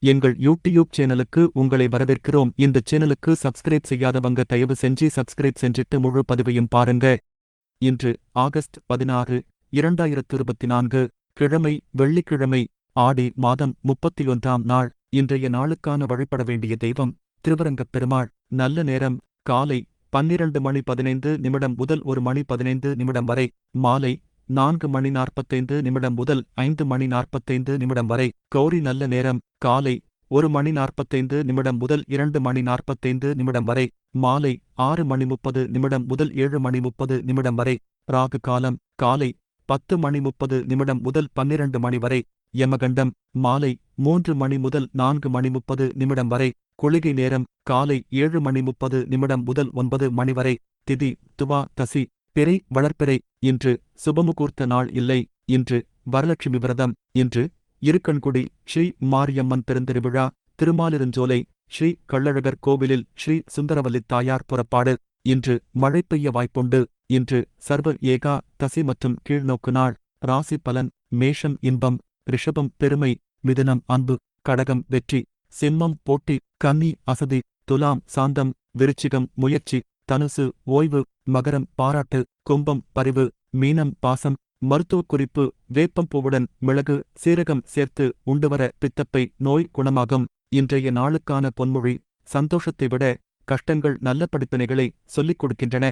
எங்கள் யூடியூப் சேனலுக்கு உங்களை வரவேற்கிறோம். இந்த சேனலுக்கு சப்ஸ்கிரைப் செய்யாதவங்க தயவு செஞ்சு சப்ஸ்கிரைப் செஞ்சிட்டு முழு பதிவையும் பாருங்க. இன்று ஆகஸ்ட் பதினாறு இரண்டாயிரத்து இருபத்தி நான்கு கிழமை வெள்ளிக்கிழமை ஆடி மாதம் முப்பத்தி ஒன்றாம் நாள். இன்றைய நாளுக்கான வழிபட வேண்டிய தெய்வம் திருவரங்கப் பெருமாள். நல்ல நேரம் காலை பன்னிரண்டு மணி பதினைந்து நிமிடம் முதல் ஒரு மணி பதினைந்து நிமிடம் வரை. மாலை நான்கு மணி நாற்பத்தைந்து நிமிடம் முதல் ஐந்து மணி நாற்பத்தைந்து நிமிடம் வரை கௌரி நல்ல நேரம் காலை ஒரு மணி நாற்பத்தைந்து நிமிடம் முதல் இரண்டு மணி நாற்பத்தைந்து நிமிடம் வரை மாலை ஆறு மணி முப்பது நிமிடம் முதல் ஏழு மணி முப்பது நிமிடம் வரை ராகு காலம் காலை பத்து மணி முப்பது நிமிடம் முதல் பன்னிரண்டு மணி வரை யமகண்டம் மாலை மூன்று மணி முதல் நான்கு மணி முப்பது நிமிடம் வரை குளிகை நேரம் காலை ஏழு மணி முப்பது நிமிடம் முதல் ஒன்பது மணி வரை திதி துவா தசி பிறை வளர்ப்பிறை இன்று சுபமுகூர்த்த நாள் இல்லை இன்று வரலட்சுமி விரதம் இன்று இருக்கன்குடி ஸ்ரீ மாரியம்மன் பெருந்திருவிழா திருமாலிருஞ்சோலை ஸ்ரீ கள்ளழகர் கோவிலில் ஸ்ரீ சுந்தரவல்லி தாயார் புறப்பாடு இன்று மழை பெய்ய வாய்ப்புண்டு இன்று சர்வ ஏகா தசி மற்றும் கீழ்நோக்கு நாள் ராசி பலன் மேஷம் இன்பம் ரிஷபம் பெருமை மிதுனம் அன்பு கடகம் வெற்றி சிம்மம் போட்டி கன்னி அசதி துலாம் சாந்தம் விருச்சிகம் முயற்சி தனுசு ஓய்வு மகரம் பாராட்டு கும்பம் பரிவு மீனம் பாசம் மருத்துவக் குறிப்பு வேப்பம்பூவுடன் மிளகு சீரகம் சேர்த்து உண்டுவர பித்தப்பை நோய் குணமாகும். இன்றைய நாளுக்கான பொன்மொழி சந்தோஷத்தை விட கஷ்டங்கள் நல்ல படிப்பினைகளை சொல்லிக் கொடுக்கின்றன.